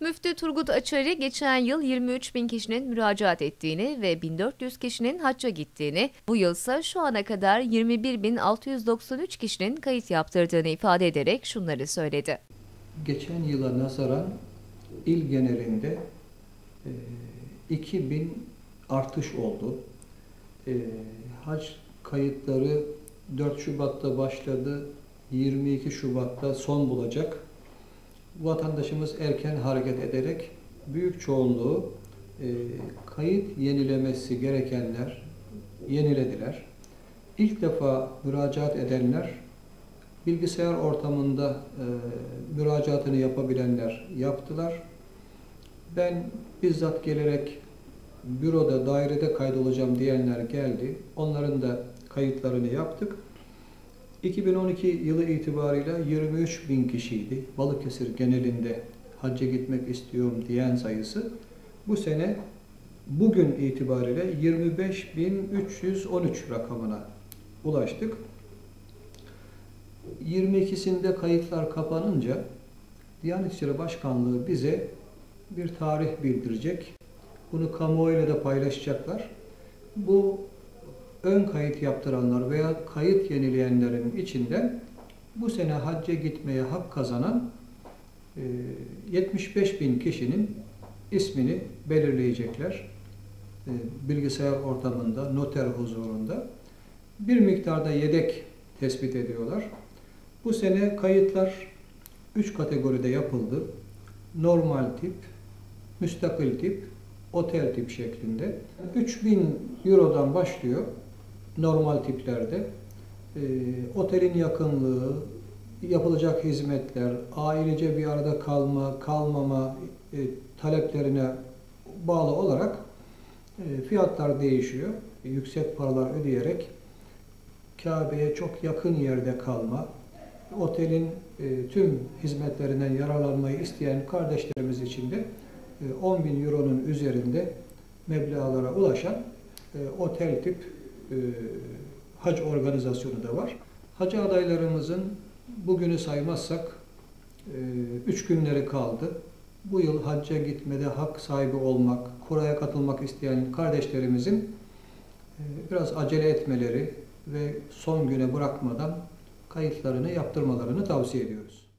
Müftü Turgut Açarı geçen yıl 23 bin kişinin müracaat ettiğini ve 1400 kişinin hacca gittiğini, bu yılsa şu ana kadar 21.693 kişinin kayıt yaptırdığını ifade ederek şunları söyledi. Geçen yıla nazaran il genelinde e, 2000 artış oldu. E, hac kayıtları 4 Şubat'ta başladı, 22 Şubat'ta son bulacak. Vatandaşımız erken hareket ederek büyük çoğunluğu e, kayıt yenilemesi gerekenler yenilediler. İlk defa müracaat edenler bilgisayar ortamında e, müracaatını yapabilenler yaptılar. Ben bizzat gelerek büroda, dairede kaydolacağım diyenler geldi. Onların da kayıtlarını yaptık. 2012 yılı itibarıyla 23 bin kişiydi. Balıkesir genelinde hacca gitmek istiyorum diyen sayısı. Bu sene bugün itibariyle 25.313 rakamına ulaştık. 22'sinde kayıtlar kapanınca Diyanet İşleri Başkanlığı bize bir tarih bildirecek. Bunu kamuoyuyla da paylaşacaklar. Bu ön kayıt yaptıranlar veya kayıt yenileyenlerin içinden bu sene hacca gitmeye hak kazanan 75 e, bin kişinin ismini belirleyecekler. E, bilgisayar ortamında, noter huzurunda. Bir miktarda yedek tespit ediyorlar. Bu sene kayıtlar 3 kategoride yapıldı. Normal tip, müstakil tip, otel tip şeklinde. 3000 Euro'dan başlıyor normal tiplerde. E, otelin yakınlığı, yapılacak hizmetler, ailece bir arada kalma, kalmama e, taleplerine bağlı olarak e, fiyatlar değişiyor. Yüksek paralar ödeyerek Kabe'ye çok yakın yerde kalma, otelin e, tüm hizmetlerinden yararlanmayı isteyen kardeşlerimiz için de 10 bin euronun üzerinde meblağlara ulaşan otel tip hac organizasyonu da var. Hacı adaylarımızın bugünü saymazsak 3 günleri kaldı. Bu yıl hacca gitmede hak sahibi olmak, kuraya katılmak isteyen kardeşlerimizin biraz acele etmeleri ve son güne bırakmadan kayıtlarını yaptırmalarını tavsiye ediyoruz.